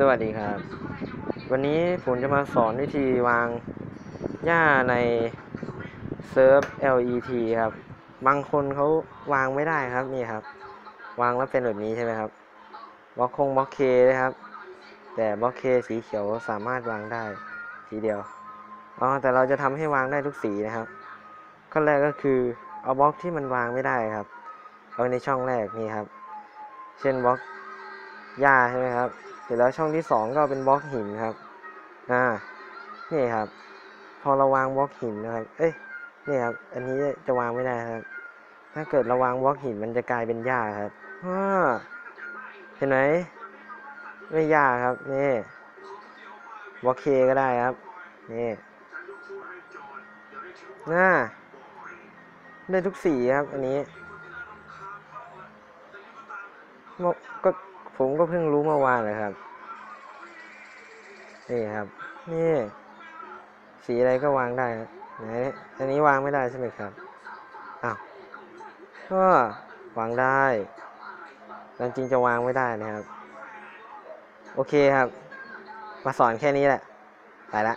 สวัสดีครับ วันนี้ผมจะมาสอนวิธีวางหญ้าในเซิร์ฟ LET ครับ บางคนเขาวางไม่ได้ครับนี่ครับ วางแล้วเป็นแบบนี้ใช่ไหมครับบล็อกคงบล็อกเคนะครับ แต่บล็อกเคสีเขียวสามารถวางได้สีเดียวอ๋อแต่เราจะทำให้วางได้ทุกสีนะครับขั้นแรกก็คือเอาบล็อกที่มันวางไม่ได้ครับ เอาในช่องแรกนี่ครับ เช่นบล็อกหญ้าใช่ไหมครับ เสร็จแล้วช่องที่สองก็เป็นบล็อกหินครับ อ่า นี่ครับ พอเราวางบล็อกหินนะครับ เอ้ย นี่ครับ อันนี้จะวางไม่ได้ครับ ถ้าเกิดเราวางบล็อกหินมันจะกลายเป็นหญ้าครับอ่าเห็นไหมไม่หญ้าครับ นี่บล็อกเคก็ได้ครับ นี่น่าได้ทุกสีครับ อันนี้ก็ ผมก็เพิ่งรู้เมื่อวานเลยครับ นี่ครับ นี่ สีอะไรก็วางได้ไหนอันนี้วางไม่ได้ใช่ไหมครับอ้าวก็วางได้แต่จริงจะวางไม่ได้นะครับ โอเคครับ มาสอนแค่นี้แหละ ไปละ